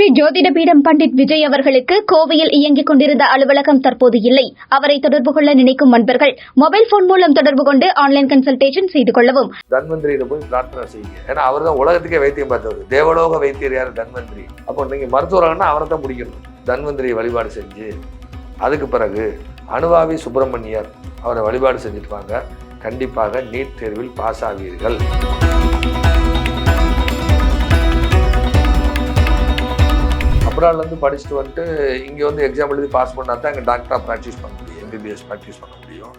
ஸ்ரீ ஜோதிடபீடம் பண்டிட் விஜய் அவர்களுக்கு கோவையில் இயங்கிக் கொண்டிருந்த அலுவலகம் தற்போது இல்லை. அவரை தொடர்பு கொள்ள நினைக்கும் நண்பர்கள் மொபைல் போன் மூலம் தொடர்பு கொண்டு ஆன்லைன் கன்சல்டேஷன் செய்து கொள்ளவும். தன்வந்திரியில போய் பிரார்த்தனை செய்யுங்க. ஏன்னா அவர் தான் உலகத்துக்கே வைத்தியம் பார்த்தவர். தேவலோக வைத்தியர் யார்? தன்வந்திரி. அப்போ நீங்க மருத்துவராகனா அவரை தான் பிடிக்கணும். தன்வந்திரியை வழிபாடு செஞ்சு அதுக்கு பிறகு அனுபாவி சுப்பிரமணியர் அவரை வழிபாடு செஞ்சுட்டு வாங்க. கண்டிப்பாக நீட் தேர்வில் பாஸ் ஆவீர்கள். அப்ராட்லேருந்து படிச்சுட்டு வந்துட்டு இங்கே வந்து எக்ஸாம் எழுதி பாஸ் பண்ணால் தான் இங்கே டாக்டராக ப்ராக்டிஸ் பண்ண முடியும் எம்பிபிஎஸ் ப்ராக்டிஸ் பண்ண முடியும்.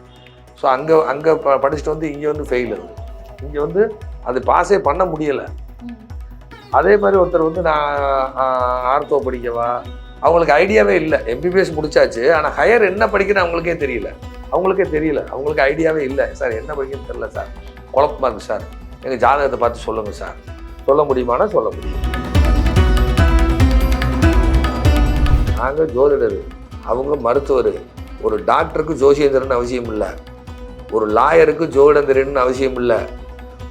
ஸோ அங்கே அங்கே ப படிச்சுட்டு வந்து இங்கே வந்து ஃபெயில் அது. இங்கே வந்து அது பாஸே பண்ண முடியலை. அதே மாதிரி ஒருத்தர் வந்து நான் ஆர்த்தோ படிக்கவா? அவங்களுக்கு ஐடியாவே இல்லை. எம்பிபிஎஸ் முடிச்சாச்சு. ஆனால் ஹையர் என்ன படிக்கணும் அவங்களுக்கே தெரியல. அவங்களுக்கே தெரியல. அவங்களுக்கு ஐடியாவே இல்லை. சார் என்ன படிக்கணும்னு தெரியல சார். குழப்பமா இருக்கு சார். எங்கள் ஜாதகத்தை பார்த்து சொல்லுங்கள் சார். சொல்ல முடியுமானா சொல்ல முடியும். நாங்கள் ஜோதிடர். அவங்க மருத்துவர். ஒரு டாக்டருக்கு ஜோசியந்திரன் அவசியம் இல்லை. ஒரு லாயருக்கு ஜோடந்திரன் அவசியம் இல்லை.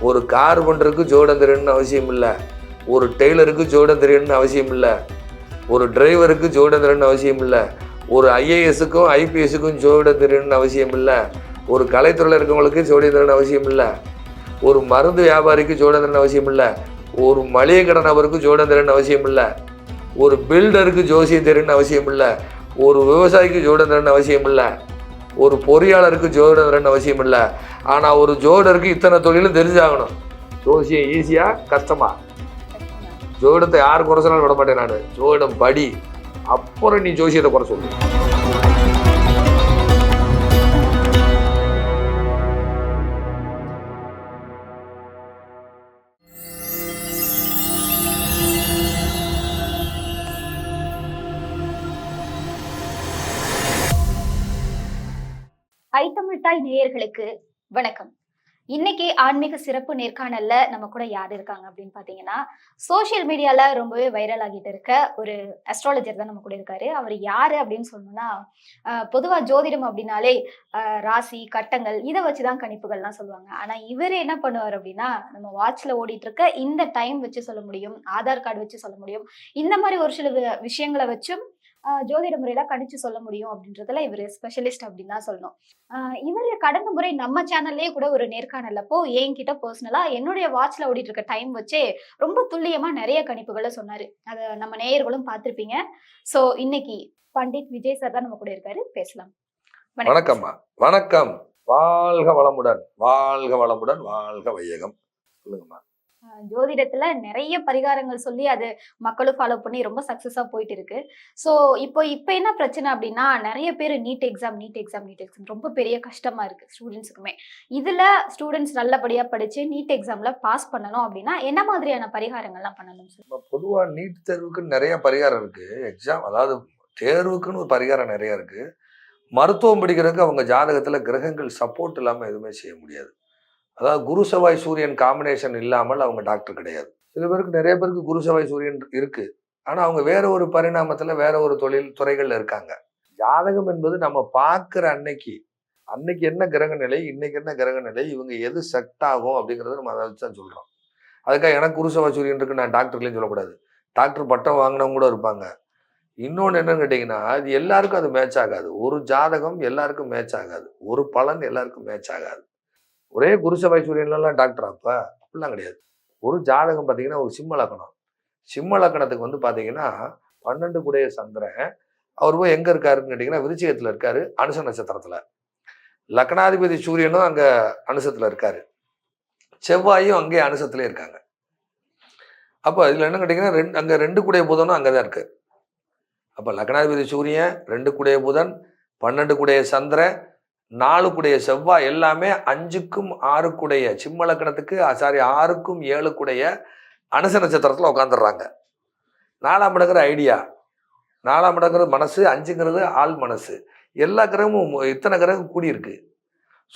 ஒரு கார்பண்டருக்கு ஜோடந்திரன் அவசியம் இல்லை. ஒரு டெய்லருக்கு ஜோடந்திரன் அவசியம் இல்லை. ஒரு டிரைவருக்கு ஜோடந்திரன் அவசியம் இல்லை. ஒரு ஐஏஎஸுக்கும் ஐபிஎஸுக்கும் ஜோடந்திரன் அவசியம் இல்லை. ஒரு கலைத்துறையில் இருக்கவங்களுக்கு ஜோடந்திரன் அவசியம் இல்லை. ஒரு மருந்து வியாபாரிக்கு ஜோடந்திரன் அவசியம் இல்லை. ஒரு மளிகை கடை நபருக்கு ஜோடந்திரன் அவசியம் இல்லை. ஒரு பில்டருக்கு ஜோசியம் தெரியும்னு அவசியம் இல்லை. ஒரு விவசாயிக்கு ஜோடந்தரன் அவசியம் இல்லை. ஒரு பொறியாளருக்கு ஜோடந்தரன் அவசியம் இல்லை. ஆனால் ஒரு ஜோடருக்கு இத்தனை தொழிலும் தெரிஞ்சாகணும். ஜோசியம் ஈஸியாக கஷ்டமா? ஜோடத்தை யார் குறை சொன்னாலும் விட மாட்டேன் நான். ஜோடம் படி. அப்புறம் நீ ஜோசியத்தை குறை சொல்லு. தாய் நேயர்களுக்கு வணக்கம். இன்னைக்கு ஆன்மீக சிறப்பு நேர்காணல்ல நம்ம கூட யார் இருக்காங்க அப்படின்னு பாத்தீங்கன்னா சோஷியல் மீடியால ரொம்பவே வைரல் ஆகிட்டு இருக்க ஒரு அஸ்ட்ராலஜர் தான் நம்ம கூட இருக்காரு. அவர் யாரு அப்படின்னு சொன்னோம்னா பொதுவா ஜோதிடம் அப்படின்னாலே ராசி கட்டங்கள் இதை வச்சுதான் கணிப்புகள்லாம் சொல்லுவாங்க. ஆனா இவர் என்ன பண்ணுவார் அப்படின்னா நம்ம வாட்ச்ல ஓடிட்டு இருக்க இந்த டைம் வச்சு சொல்ல முடியும் ஆதார் கார்டு வச்சு சொல்ல முடியும். இந்த மாதிரி ஒரு சில வி- விஷயங்களை வச்சும் ஜோதிட முறையில கணிச்சு சொல்ல முடியும் அப்படின்றதுல இவர் ஸ்பெஷலிஸ்ட் அப்படின்னு தான் சொல்லணும். ஆஹ் இவர் கடந்த முறை நம்ம சேனல்லேயே கூட ஒரு நேர்காணல் அப்போ என்கிட்ட பர்சனலா என்னுடைய வாட்ச்ல ஓடிட்டு இருக்க டைம் வச்சே ரொம்ப துல்லியமா நிறைய கணிப்புகளை சொன்னாரு. அதை நம்ம நேயர்களும் பார்த்திருப்பீங்க. ஸோ இன்னைக்கு பண்டிட் விஜய் சார் தான் நம்ம கூட இருக்காரு. பேசலாம். வணக்கம். வணக்கம்மா. வணக்கம். வாழ்க வளமுடன். வாழ்க வளமுடன். வாழ்க வையகம். சொல்லுங்கம்மா. ஜோதிடத்துல நிறைய பரிகாரங்கள் சொல்லி அது மக்களும் ஃபாலோ பண்ணி ரொம்ப சக்சஸா போயிட்டு இருக்கு ஸோ இப்போ இப்போ என்ன பிரச்சனை அப்படின்னா நிறைய பேர் NEET exam NEET exam NEET exam ரொம்ப பெரிய கஷ்டமா இருக்கு ஸ்டூடெண்ட்ஸுக்குமே இதுல ஸ்டூடெண்ட்ஸ் நல்லபடியா படிச்சு நீட் எக்ஸாம்ல பாஸ் பண்ணணும் அப்படின்னா என்ன மாதிரியான பரிகாரங்கள்லாம் பண்ணணும் சார் பொதுவாக நீட் தேர்வுக்கு நிறைய பரிகாரம் இருக்கு. எக்ஸாம் அதாவது தேர்வுக்குன்னு ஒரு பரிகாரம் நிறைய இருக்கு. மருத்துவம் படிக்கிறதுக்கு அவங்க ஜாதகத்தில் கிரகங்கள் சப்போர்ட் இல்லாமல் எதுவுமே செய்ய முடியாது. அதாவது குரு செவ்வாய் சூரியன் காம்பினேஷன் இல்லாமல் அவங்க டாக்டர் கிடையாது. சில பேருக்கு நிறைய பேருக்கு குரு செவ்வாய் சூரியன் இருக்கு. ஆனால் அவங்க வேற ஒரு பரிணாமத்தில் வேற ஒரு தொழில் துறைகளில் இருக்காங்க. ஜாதகம் என்பது நம்ம பார்க்குற அன்னைக்கு அன்னைக்கு என்ன கிரக நிலை இன்னைக்கு என்ன கிரக நிலை இவங்க எது செட் ஆகும் அப்படிங்கிறத நம்ம அதை வச்சு தான் சொல்கிறோம் அதுக்காக எனக்கு குரு செவ்வாய் சூரியன் இருக்கு நான் டாக்டர்லேயும் சொல்லக்கூடாது. டாக்டர் பட்டம் வாங்கினவங்க கூட இருப்பாங்க. இன்னொன்று என்னன்னு கேட்டிங்கன்னா அது எல்லாருக்கும் அது மேட்ச் ஆகாது. ஒரு ஜாதகம் எல்லாருக்கும் மேட்ச் ஆகாது. ஒரு பலன் எல்லாருக்கும் மேட்ச் ஆகாது. ஒரே குருசபாய் சூரியன்லாம் டாக்டர் அப்போ? அப்படிலாம் கிடையாது. ஒரு ஜாதகம் பார்த்தீங்கன்னா ஒரு சிம்ம லக்கணம். சிம்ம லக்கணத்துக்கு வந்து பார்த்தீங்கன்னா பன்னெண்டு குடைய சந்திரன் அவர் போய் எங்கே இருக்காருன்னு கேட்டிங்கன்னா விருச்சிகத்தில் இருக்கார் அனுச நட்சத்திரத்தில். லக்னாதிபதி சூரியனும் அங்கே அனுசத்தில் இருக்கார். செவ்வாயும் அங்கேயே அனுசத்துலேயே இருக்காங்க. அப்போ இதில் என்ன கேட்டிங்கன்னா ரெண்டு அங்கே ரெண்டு கூடைய புதனும் அங்கே தான் இருக்குது அப்போ லக்னாதிபதி சூரியன் ரெண்டு கூடைய புதன் பன்னெண்டு குடைய சந்திரன் நாலுக்குடைய செவ்வாய் எல்லாமே அஞ்சுக்கும் ஆறுக்குடைய சிம்மலக்கணத்துக்கு சாரி ஆறுக்கும் ஏழுக்குடைய அனுச நட்சத்திரத்தில் உட்காந்துடுறாங்க நாலாம் இடங்கிற ஐடியா. நாலாம் இடங்கிறது மனசு அஞ்சுங்கிறது ஆள் மனசு. எல்லா கிரகமும் இத்தனை கிரகம் கூடியிருக்கு.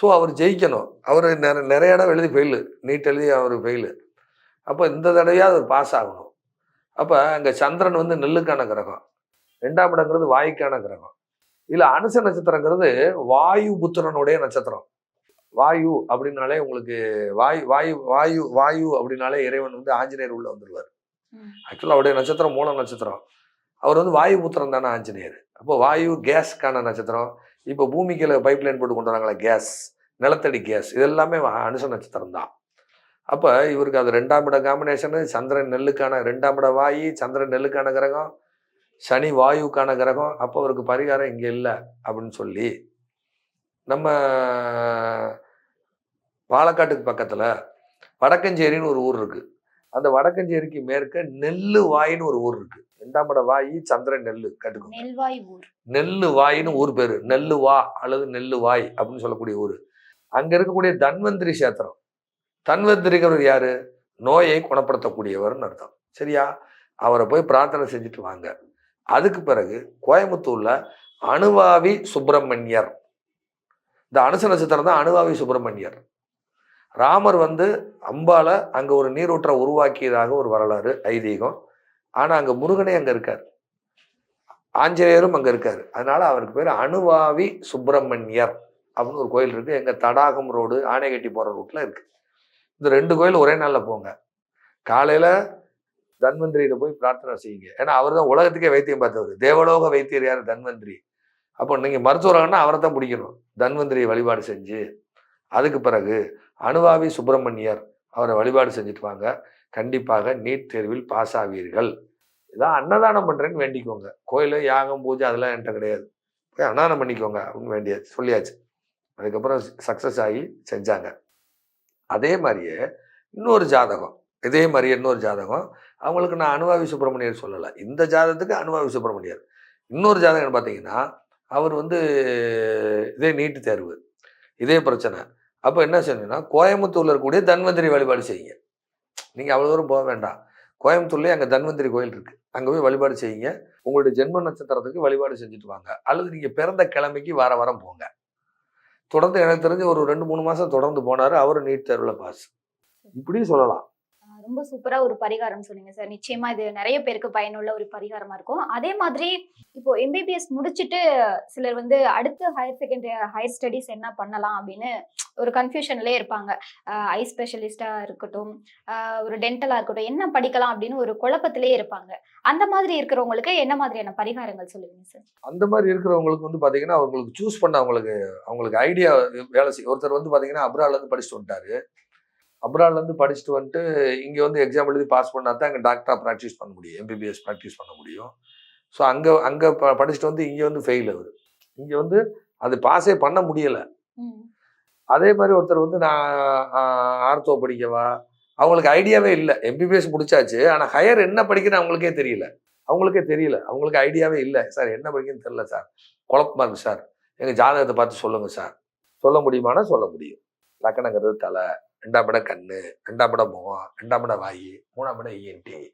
ஸோ அவர் ஜெயிக்கணும். அவர் நிற- நிறைய இடம் எழுதி ஃபெயிலு நீட் எழுதி அவர் ஃபெயிலு அப்போ இந்த தடவையாவது அவர் பாஸ் ஆகணும். அப்போ அங்கே சந்திரன் வந்து நெல்லுக்கான கிரகம். ரெண்டாம் இடங்கிறது வாய்க்கான கிரகம். இதில் அனுச நட்சத்திரங்கிறது வாயு புத்திரனுடைய நட்சத்திரம். வாயு அப்படின்னாலே உங்களுக்கு வாயு வாயு வாயு வாயு அப்படின்னாலே இறைவன் வந்து ஆஞ்சநேயர் உள்ள வந்துடுவார். ஆக்சுவலாக அவருடைய நட்சத்திரம் மூல நட்சத்திரம். அவர் வந்து வாயு புத்திரம் தானே ஆஞ்சநேயர். அப்போ வாயு கேஸ்க்கான நட்சத்திரம். இப்போ பூமிக்கு பைப் லைன் போட்டு கொண்டு வராங்களே கேஸ் நிலத்தடி கேஸ் இது எல்லாமே அனுச நட்சத்திரம் தான். அப்போ இவருக்கு அது ரெண்டாம் இட காம்பினேஷனு சந்திரன் நெல்லுக்கான ரெண்டாம் இட வாயு சந்திரன் நெல்லுக்கான கிரகம் சனி வாயுக்கான கிரகம் அப்போ அவருக்கு பரிகாரம் இங்கே இல்லை அப்படின்னு சொல்லி நம்ம பாலக்காட்டுக்கு பக்கத்தில் வடக்கஞ்சேரின்னு ஒரு ஊர் இருக்கு. அந்த வடக்கஞ்சேரிக்கு மேற்க நெல்லு வாயின்னு ஒரு ஊர் இருக்கு. ரெண்டாம் இட வாயி சந்திரன் நெல்லு ஊர். நெல்லு வாயின்னு ஊர் பேரு. நெல்லு வா அல்லது நெல்லு வாய் அப்படின்னு சொல்லக்கூடிய ஊர். அங்க இருக்கக்கூடிய தன்வந்திரி சேத்திரம் தன்வந்திரிங்கிறவர் யாரு? நோயை குணப்படுத்தக்கூடியவர்னு அர்த்தம். சரியா? அவரை போய் பிரார்த்தனை செஞ்சுட்டு வாங்க. அதுக்கு பிறகு கோயம்புத்தூர்ல அணுவாவி சுப்பிரமணியர். இந்த அனுச நட்சத்திரம் தான் அணுவாவி சுப்பிரமணியர். ராமர் வந்து அம்பால அங்க ஒரு நீரூற்றை உருவாக்கியதாக ஒரு வரலாறு ஐதீகம். ஆனா அங்க முருகனே அங்க இருக்கார். ஆஞ்சநேயரும் அங்க இருக்காரு. அதனால அவருக்கு பேர் அணுவாவி சுப்பிரமணியர் அப்படின்னு ஒரு கோயில் இருக்கு. எங்க தடாகம் ரோடு ஆனைகட்டி போற ரூட்ல இருக்கு. இந்த ரெண்டு கோயில் ஒரே நாள்ல போங்க. காலையில தன்வந்திரியில போய் பிரார்த்தனை செய்யுங்க. ஏன்னா அவர் தான் உலகத்துக்கே வைத்தியம் பார்த்தவர். தேவலோக வைத்தியர் யார்? தன்வந்திரி. அப்போ நீங்கள் மருத்துவராகனா அவரை தான் பிடிக்கணும். தன்வந்திரியை வழிபாடு செஞ்சு அதுக்கு பிறகு அணுவாவி சுப்பிரமணியர் அவரை வழிபாடு செஞ்சுட்டு வாங்க. கண்டிப்பாக நீட் தேர்வில் பாஸ் ஆவீர்கள். இதான் அன்னதானம் பண்ணுறேன்னு வேண்டிக்கோங்க. கோயில் யாகம் பூஜை அதெல்லாம் என்கிட்ட கிடையாது. போய் அன்னதானம் பண்ணிக்கோங்க அப்படின்னு வேண்டியாச்சு சொல்லியாச்சு. அதுக்கப்புறம் சக்ஸஸ் ஆகி செஞ்சாங்க. அதே மாதிரியே இன்னொரு ஜாதகம். இதே மாதிரியே இன்னொரு ஜாதகம். அவங்களுக்கு நான் அனுபவி சுப்பிரமணியர் சொல்லலை. இந்த ஜாதகத்துக்கு அனுபவி சுப்பிரமணியர். இன்னொரு ஜாதகம் பார்த்தீங்கன்னா அவர் வந்து இதே நீட்டு தேர்வு இதே பிரச்சனை. அப்போ என்ன செய்யணும்னா கோயம்புத்தூரில் இருக்கக்கூடிய தன்வந்திரி வழிபாடு செய்யுங்க. நீங்கள் அவ்வளோ தூரம் போக வேண்டாம். கோயம்புத்தூர்லேயே அங்கே தன்வந்திரி கோயில் இருக்குது அங்கே போய் வழிபாடு செய்யுங்க. உங்களுடைய ஜென்ம நட்சத்திரத்துக்கு வழிபாடு செஞ்சுட்டு வாங்க. அல்லது நீங்கள் பிறந்த கிழமைக்கு வார வாரம் போங்க. தொடர்ந்து எனக்கு தெரிஞ்சு ஒரு ரெண்டு மூணு மாதம் தொடர்ந்து போனார். அவர் நீட் தேர்வில் பாஸ். இப்படியும் சொல்லலாம். ரொம்ப சூப்பரா ஒரு பரிகாரம் சொன்னீங்க சார். நிச்சயமா இது நிறைய பேருக்கு பயனுள்ள ஒரு பரிகாரமா இருக்கும். அதே மாதிரி இப்போ எம்பிபிஎஸ் முடிச்சுட்டு சிலர் வந்து அடுத்து ஹையர் செகண்டரி ஹையர் ஸ்டடிஸ் என்ன பண்ணலாம் அப்படின்னு ஒரு கன்ஃபியூஷன்லேயே இருப்பாங்க. ஐ ஸ்பெஷலிஸ்டா இருக்கட்டும் ஒரு டென்டலா இருக்கட்டும் என்ன படிக்கலாம் அப்படின்னு ஒரு குழப்பத்திலேயே இருப்பாங்க. அந்த மாதிரி இருக்கிறவங்களுக்கு என்ன மாதிரியான பரிகாரங்கள் சொல்லுவீங்க சார்? அந்த மாதிரி இருக்கிறவங்களுக்கு வந்து பார்த்தீங்கன்னா அவங்களுக்கு சூஸ் பண்ண அவங்களுக்கு அவங்களுக்கு ஐடியா வேலை செய்யும் ஒருத்தர் வந்து பார்த்தீங்கன்னா அப்ராட்லேருந்து படிச்சுட்டு வந்துட்டாரு. அப்ராட்லேருந்து படிச்சுட்டு வந்துட்டு இங்கே வந்து எக்ஸாம் எழுதி பாஸ் பண்ணா தான் அங்கே டாக்டராக ப்ராக்டிஸ் பண்ண முடியும் எம்பிபிஎஸ் ப்ராக்டிஸ் பண்ண முடியும். ஸோ அங்கே அங்கே படிச்சுட்டு வந்து இங்கே வந்து ஃபெயில் அவர். இங்கே வந்து அது பாஸே பண்ண முடியலை. அதே மாதிரி ஒருத்தர் வந்து நான் ஆர்த்தோ படிக்கவா? அவங்களுக்கு ஐடியாவே இல்லை. எம்பிபிஎஸ் முடிச்சாச்சு. ஆனால் ஹையர் என்ன படிக்கணும் அவங்களுக்கே தெரியல. அவங்களுக்கே தெரியல. அவங்களுக்கு ஐடியாவே இல்லை. சார் என்ன படிக்கணும்னு தெரியல சார். குழப்பமா இருக்கு சார். எங்கள் ஜாதகத்தை பார்த்து சொல்லுங்க சார். சொல்ல முடியுமானா சொல்ல முடியும். லக்கணங்கிறது தலை. ரெண்டாம் படம் கண்ணு ரெண்டாம் படம் முகம் ரெண்டாம் படம் வாய் மூணாம் படம் இஎன்டி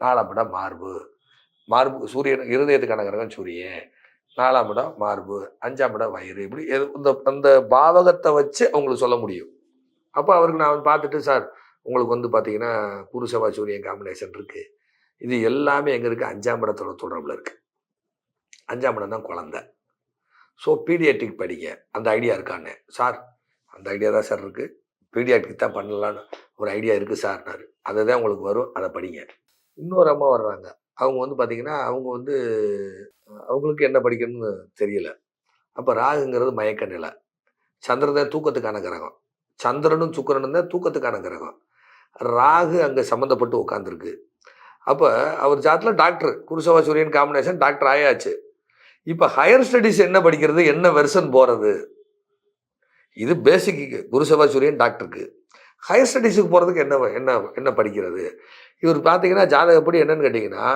நாலாம் படம் மார்பு. மார்பு சூரியன் இருதயத்துக்கான கிரகம் சூரியன். நாலாம் இடம் மார்பு அஞ்சாம் இடம் வயிறு. இப்படி எது- இந்த அந்த பாவகத்தை வச்சு அவங்களுக்கு சொல்ல முடியும். அப்போ அவருக்கு நான் வந்து பார்த்துட்டு சார் உங்களுக்கு வந்து பார்த்தீங்கன்னா குருசபா சூரியன் காம்பினேஷன் இருக்குது இது எல்லாமே எங்கே இருக்குது அஞ்சாம் இடத்தோட தொடர்பில் இருக்குது அஞ்சாம் இடம் தான் குழந்தை. ஸோ பீடியாட்டிக் படிங்க. அந்த ஐடியா இருக்கான்னு. சார் அந்த ஐடியா தான் சார் இருக்குது பீடியாட்ரிக் தான் பண்ணலான்னு ஒரு ஐடியா இருக்குது சார்னாரு அதை தான் உங்களுக்கு வரும் அதை படிங்க. இன்னொரு அம்மா வர்றாங்க. அவங்க வந்து பார்த்திங்கன்னா அவங்க வந்து அவங்களுக்கு என்ன படிக்கணும்னு தெரியல. அப்போ ராகுங்கிறது மயக்க நிலை. சந்திரன் தான் தூக்கத்துக்கான கிரகம். சந்திரனும் சுக்கிரனும் தான் தூக்கத்துக்கான கிரகம். ராகு அங்கே சம்மந்தப்பட்டு உட்காந்துருக்கு அப்போ அவர் ஜாத்தில் டாக்டர் குருசவா சூரியன் காம்பினேஷன் டாக்டர் ஆயாச்சு. இப்போ ஹையர் ஸ்டடீஸ் என்ன படிக்கிறது என்ன வெர்ஷன் போகிறது இது பேசிக்கு குருசபா சூரியன் டாக்டருக்கு ஹையர் ஸ்டடீஸுக்கு போகிறதுக்கு என்ன என்ன என்ன படிக்கிறது? இவர் பார்த்தீங்கன்னா ஜாதகப்படி என்னன்னு கேட்டிங்கன்னா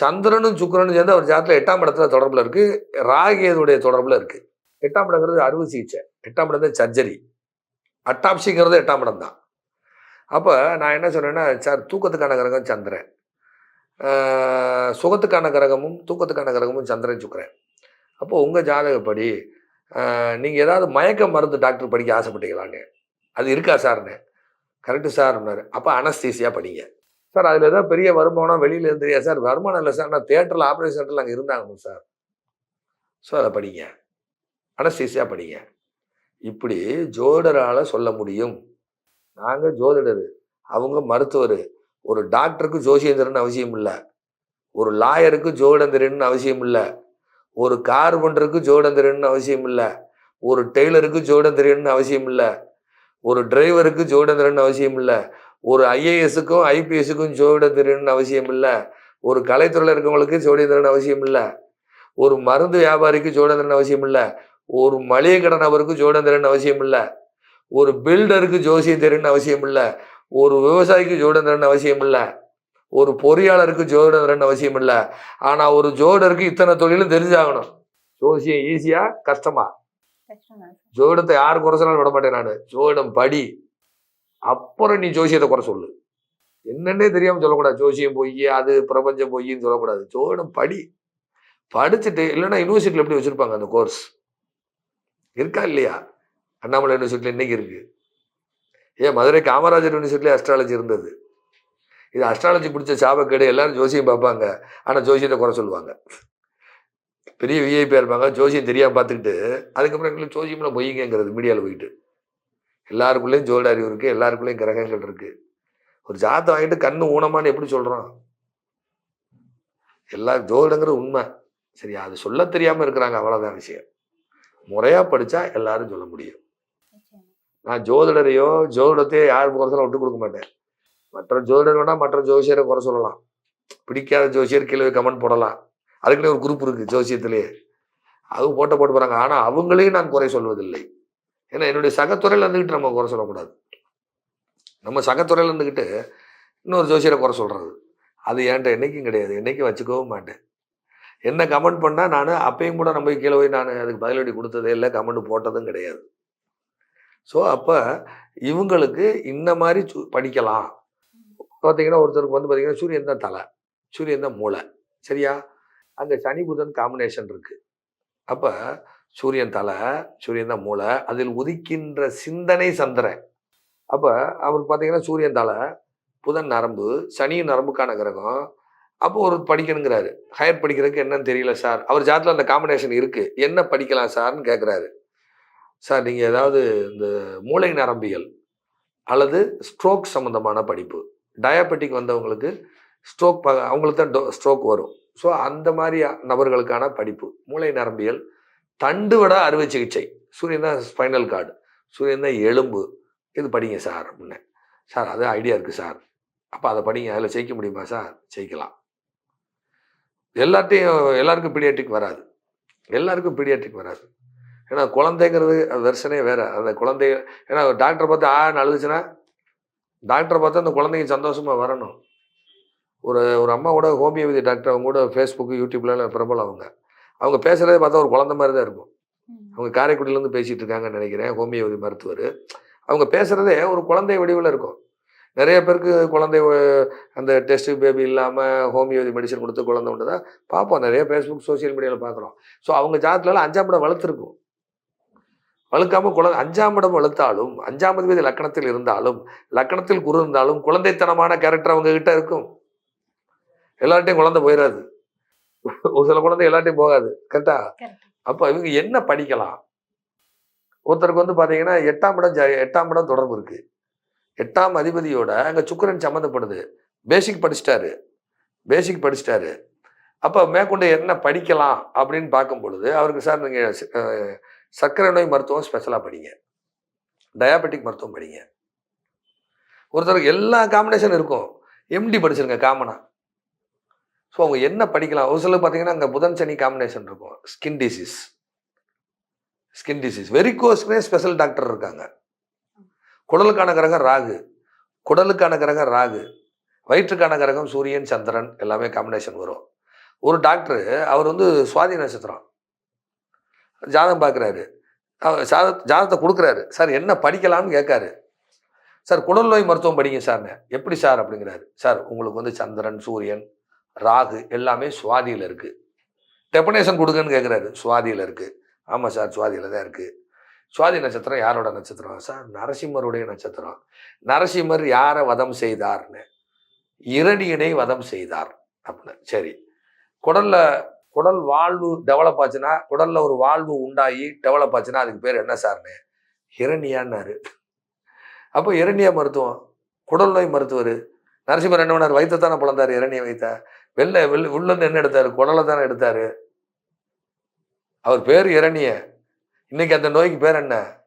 சந்திரனும் சுக்கிரனும் சேர்ந்து அவர் ஜாதத்தில் எட்டாம் இடத்துல தொடர்பில் இருக்குது ராகியதுடைய தொடர்பில் இருக்குது எட்டாம் இடங்கிறது அறுவை சிகிச்சை. எட்டாம் இடம் தான் சர்ஜரி அட்டாப்சிங்கிறது எட்டாம் இடம் தான். அப்போ நான் என்ன சொன்னேன்னா சார் தூக்கத்துக்கான கிரகம் சந்திரன். சுகத்துக்கான கிரகமும் தூக்கத்துக்கான கிரகமும் சந்திரன் சுக்கரன். அப்போ உங்கள் ஜாதகப்படி நீங்கள் ஏதாவது மயக்க மருந்து டாக்டர் படிக்க ஆசைப்பட்டீங்களாங்க? அது இருக்கா சார்னு? கரெக்டு சார்னாரு அப்போ அனஸ்தீசியாக படிங்க. சார் அதில் ஏதாவது பெரிய வருமானம் வெளியில இருந்து தெரியாது சார்? வருமானம் இல்லை சார். நான் தேட்டரில் ஆப்ரேஷன் சென்டரில் அங்கே இருந்தாங்க சார். ஸோ அதை படிங்க. அனஸ்தீசியாக படிங்க. இப்படி ஜோதிடரால் சொல்ல முடியும். நாங்கள் ஜோதிடர். அவங்க மருத்துவர். ஒரு டாக்டருக்கு ஜோசியம் அவசியம் இல்லை. ஒரு லாயருக்கு ஜோதிடம் அவசியம் இல்லை. ஒரு கார்பெண்டருக்கு ஜோடம் தெரியணும்னு அவசியம் இல்லை. ஒரு டெய்லருக்கு ஜோடம் தெரியணும்னு அவசியம் இல்லை. ஒரு டிரைவருக்கு ஜோடம் தெரியணும்னு அவசியம் இல்லை. ஒரு ஐஏஎஸுக்கும் ஐபிஎஸுக்கும் ஜோடம் தெரியணும்னு அவசியம் இல்லை. ஒரு கலைத்துறையில் இருக்கவங்களுக்கு ஜோடம் தெரியணும்னு அவசியம் இல்லை. ஒரு மருந்து வியாபாரிக்கு ஜோடம் தெரியணும்னு அவசியம் இல்லை. ஒரு மளிகை கடை நபருக்கு ஜோடம் தெரியணும்னு அவசியம் இல்லை. ஒரு பில்டருக்கு ஜோசியம் தெரியணும்னு அவசியம் இல்லை. ஒரு விவசாயிக்கு ஜோடம் தெரியணும்னு அவசியம் இல்லை. ஒரு பொறியாளருக்கு ஜோதிடம் தெரியணும்னு அவசியம் இல்லை. ஆனா ஒரு ஜோடருக்கு இத்தனை தொழிலும் தெரிஞ்சாகணும். ஜோசியம் ஈஸியா கஷ்டமா? ஜோதிடத்தை யாரு குறை சொன்னாலும் விட மாட்டேன் நான். ஜோதிடம் படி. அப்புறம் நீ ஜோசியத்தை குறை சொல்லு. என்னன்னே தெரியாம சொல்லக்கூடாது. ஜோசியம் பொய் அது பிரபஞ்சம் பொய்ன்னு சொல்லக்கூடாது. ஜோதிடம் படி. படிச்சுட்டு இல்லைன்னா யூனிவர்சிட்டியில் எப்படி வச்சிருப்பாங்க அந்த கோர்ஸ் இருக்கா இல்லையா? அண்ணாமலை யூனிவர்சிட்டியில் இன்னைக்கு இருக்கு. ஏன் மதுரை காமராஜர் யூனிவர்சிட்டியில் அஸ்ட்ராலஜி இருந்தது. இது அஸ்ட்ராலஜி பிடிச்ச சாபக்கேடு எல்லாரும் ஜோசியம் பார்ப்பாங்க. ஆனால் ஜோசியத்தை குறை சொல்லுவாங்க. பெரிய விஐபியாக இருப்பாங்க. ஜோசியம் தெரியாம பார்த்துக்கிட்டு அதுக்கப்புறம் எங்களுக்கு ஜோசியம்ல பொய்யுங்கிறது மீடியாவில் போயிட்டு. எல்லாருக்குள்ளேயும் ஜோட அறிவு இருக்குது எல்லாருக்குள்ளேயும் கிரகங்கள் இருக்குது ஒரு ஜாதம் வாங்கிட்டு கண்ணு ஊனமான்னு எப்படி சொல்கிறோம் எல்லா ஜோதிடங்கிறது உண்மை. சரியா அது சொல்ல தெரியாமல் இருக்கிறாங்க. அவ்வளோதான் விஷயம். முறையாக படித்தா எல்லாரும் சொல்ல முடியும். நான் ஜோதிடரையோ ஜோதிடத்தையோ யார் குறைச்சலாம் விட்டு கொடுக்க மாட்டேன். மற்ற ஜோதிடர் வேணால் மற்ற ஜோசியரை குறை சொல்லலாம். பிடிக்காத ஜோசியர் கீழே கமெண்ட் போடலாம். அதுக்குன்னே ஒரு குரூப் இருக்குது ஜோசியத்திலேயே. அதுவும் போட்ட போட்டு போகிறாங்க ஆனால் அவங்களையும் நான் குறை சொல்வதில்லை. ஏன்னா என்னுடைய சகத்துறையில் இருந்துக்கிட்டு நம்ம குறை சொல்லக்கூடாது. நம்ம சகத்துறையில் இருந்துக்கிட்டு இன்னொரு ஜோசியரை குறை சொல்கிறது அது என்கிட்ட என்னைக்கும் கிடையாது. என்னைக்கும் வச்சுக்கவும் மாட்டேன். என்ன கமெண்ட் பண்ணால் நான் அப்பயும் கூட நம்ம கீழே போய் நான் அதுக்கு பதிலடி கொடுத்ததே இல்லை கமெண்ட் போட்டதும் கிடையாது. ஸோ அப்போ இவங்களுக்கு இந்த மாதிரி சு- படிக்கலாம். பார்த்தீங்கன்னா ஒருத்தருக்கு வந்து பார்த்தீங்கன்னா சூரியன் தான் தலை சூரியன் தான் மூளை. சரியா? அங்கே சனி புதன் காம்பினேஷன் இருக்குது அப்போ சூரியன் தலை சூரியன் தான் மூளை அதில் உதிக்கின்ற சிந்தனை சந்திரன் அப்போ அவர் பார்த்தீங்கன்னா சூரியன் தலை புதன் நரம்பு சனியும் நரம்புக்கான கிரகம். அப்போ ஒரு படிக்கணுங்கிறாரு. ஹையர் படிக்கிறதுக்கு என்னன்னு தெரியல சார் அவர் ஜாத்தில் அந்த காம்பினேஷன் இருக்குது என்ன படிக்கலாம் சார்னு கேட்குறாரு சார் நீங்கள் ஏதாவது இந்த மூளை நரம்பியல் அல்லது ஸ்ட்ரோக் சம்மந்தமான படிப்பு. டயாபெட்டிக் வந்தவங்களுக்கு ஸ்ட்ரோக் அவங்களுக்கு தான் டோ ஸ்ட்ரோக் வரும். ஸோ அந்த மாதிரி நபர்களுக்கான படிப்பு மூளை நரம்பியல் தண்டுவட அறுவை சிகிச்சை சூரியன் தான் ஸ்பைனல் கார்டு சூரியன் தான் எலும்பு இது படிங்க சார் அப்படின்னேன் சார் அது ஐடியா இருக்குது சார். அப்போ அதை படிங்க அதில் ஜெயிக்க முடியுமா சார்? ஜெயிக்கலாம். எல்லாத்தையும் எல்லாருக்கும் பீடியாட்ரிக் வராது. எல்லாருக்கும் பீடியாட்ரிக் வராது. ஏன்னா குழந்தைங்கிறது வெர்ஷனே வேறு. அந்த குழந்தை ஏன்னா டாக்டர் பார்த்து ஆ நழுதுச்சுன்னா டாக்டரை பார்த்து அந்த குழந்தைங்க சந்தோஷமா வரணும். ஒரு ஒரு அம்மாவோட ஹோமியோபதி டாக்டர் அவங்க கூட ஃபேஸ்புக் யூடியூப்ல பிரபலம் அவங்க. அவங்க பேசுறதே பார்த்தா ஒரு குழந்தை மாதிரி தான் இருக்கும். அவங்க காரைக்குடியிலேருந்து பேசிட்டு இருக்காங்கன்னு நினைக்கிறேன் ஹோமியோபதி மருத்துவர். அவங்க பேசுறதே ஒரு குழந்தை வடிவில் இருக்கும். நிறைய பேருக்கு குழந்தை அந்த டெஸ்ட் பேபி இல்லாமல் ஹோமியோபதி மெடிசன் கொடுத்து குழந்தை உண்டு தான் பார்ப்போம். நிறைய ஃபேஸ்புக் சோஷியல் மீடியாவில் பார்க்குறோம். ஸோ அவங்க ஜாதத்துல அஞ்சாம் இடம் வளர்த்துருக்கும். வழுக்காம குழந்தை அஞ்சாம் இடம் வளர்த்தாலும் அஞ்சாம் அதிபதி லக்கணத்தில் இருந்தாலும் லக்கணத்தில் குரு இருந்தாலும் குழந்தைத்தனமான கேரக்டர் அவங்க கிட்ட இருக்கும். எல்லார்ட்டையும் குழந்தை போயிடாது ஒரு சில குழந்தை எல்லார்ட்டையும் போகாது. கரெக்டா. அப்போ இவங்க என்ன படிக்கலாம்? ஒருத்தருக்கு வந்து பாத்தீங்கன்னா எட்டாம் இடம் ஜ- எட்டாம் இடம் தொடர்பு இருக்கு. எட்டாம் அதிபதியோட அங்க சுக்கிரன் சம்மந்தப்படுது பேசிக் படிச்சிட்டாரு. பேசிக் படிச்சிட்டாரு. அப்போ மேற்கொண்டு என்ன படிக்கலாம் அப்படின்னு பார்க்கும் பொழுது அவருக்கு சார் நீங்க அஹ், சர்க்கரை நோய் மருத்துவம் ஸ்பெஷலாக படிங்க. டயாபெட்டிக் மருத்துவம் படிங்க. ஒருத்தருக்கு எல்லா காம்பினேஷன் இருக்கும். எம்டி படிச்சிருங்க காமனா ஸோ அவங்க என்ன படிக்கலாம்? ஒரு சிலர் பார்த்தீங்கன்னா அங்கே புதன் சனி காம்பினேஷன் இருக்கும். ஸ்கின் டிசீஸ் ஸ்கின் டிசீஸ் வெரிகோஸ்க்குனே ஸ்பெஷல் டாக்டர் இருக்காங்க. குடலுக்கான கிரகம் ராகு. குடலுக்கான கிரகம் ராகு. வயிற்றுக்கான கிரகம் சூரியன் சந்திரன் எல்லாமே காம்பினேஷன் வரும். ஒரு டாக்டர் அவர் வந்து சுவாதி நட்சத்திரம். ஜாதகம் பார்க்குறாரு. ஜாத ஜாதகத்தை கொடுக்குறாரு. சார் என்ன படிக்கலாம்னு கேட்காரு. சார் குடல் நோய் மருத்துவம் படிங்க சார்னு எப்படி சார் அப்படிங்கிறாரு. சார் உங்களுக்கு வந்து சந்திரன் சூரியன் ராகு எல்லாமே சுவாதியில் இருக்குது டெபனேஷன் கொடுங்கன்னு கேட்குறாரு. சுவாதியில் இருக்குது ஆமாம் சார் சுவாதியில் தான் இருக்குது சுவாதி நட்சத்திரம் யாரோட நட்சத்திரம்? சார் நரசிம்மருடைய நட்சத்திரம். நரசிம்மர் யாரை வதம் செய்தார்னு. இரணியனை வதம் செய்தார் அப்படின்னு. சரி. குடல்ல குடல் வாழ்வு டெவலப் ஆச்சுன்னா குடல்ல ஒரு வாழ்வு உண்டாகி டெவலப் ஆச்சுன்னா அதுக்கு பேர் என்ன சார்னு ஹிரண்யான்னாரு. அப்போ இரணியா மருத்துவம் குடல் நோய் மருத்துவர். நரசிம்மர் என்ன பண்ணார்? வைத்தத்தானே பிளந்தாரு இரணிய வைத்த வெளில வெளில உள்ள என்ன எடுத்தாரு குடலை தானே எடுத்தாரு. அவர் பேர் இரணிய இன்னைக்கு அந்த நோய்க்கு பேர் என்ன?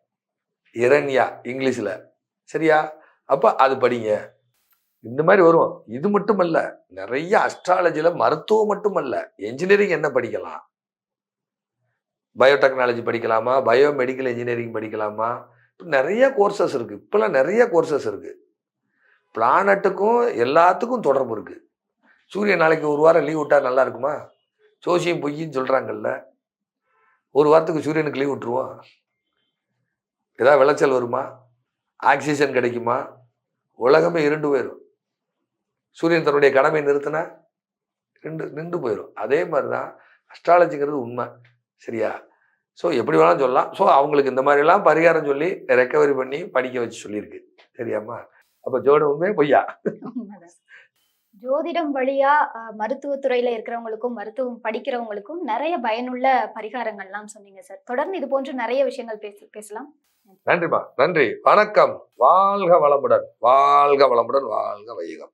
இரண்யா இங்கிலீஷில். சரியா? அப்போ அது படிங்க. இந்த மாதிரி வரும் இது மட்டும் நிறைய அஸ்ட்ராலஜியில் மருத்துவம் மட்டும் என்ஜினியரிங் என்ன படிக்கலாம்? பயோடெக்னாலஜி படிக்கலாமா? பயோ மெடிக்கல் இன்ஜினியரிங் படிக்கலாமா? இப்போ நிறைய கோர்சஸ் இருக்குது இப்போல்லாம் நிறைய கோர்சஸ் இருக்குது பிளானட்டுக்கும் எல்லாத்துக்கும் தொடர்பு இருக்குது சூரியன் நாளைக்கு ஒரு வாரம் லீவ் விட்டால் நல்லா இருக்குமா? சோசியம் பொய்யின்னு சொல்கிறாங்கல்ல ஒரு வாரத்துக்கு சூரியனுக்கு லீவ் விட்டுருவோம். ஏதாவது விளைச்சல் வருமா? ஆக்சிஜன் கிடைக்குமா? உலகமே இருண்டு போயிடும் சூரியன் தன்னுடைய கடமை நிறுத்தினா நின்று நின்று போயிடும் அதே மாதிரி தான் அஸ்ட்ராலஜிங்கிறது உண்மை. சரியா? ஸோ எப்படி வேணாலும் சொல்லலாம். ஸோ அவங்களுக்கு இந்த மாதிரிலாம் பரிகாரம் சொல்லி ரெக்கவரி பண்ணி படிக்க வச்சு சொல்லியிருக்கு. சரியாம்மா? அப்போ ஜோட உண்மை பொய்யா. ஜோதிடம் வழியா மருத்துவத்துறையில இருக்கிறவங்களுக்கும் மருத்துவம் படிக்கிறவங்களுக்கும் நிறைய பயனுள்ள பரிகாரங்கள்லாம் சொன்னீங்க சார். தொடர்ந்து இது போன்று நிறைய விஷயங்கள் பேச பேசலாம். நன்றிம்மா. நன்றி. வணக்கம். வாழ்க வளமுடன். வாழ்க வளமுடன். வாழ்க வையகம்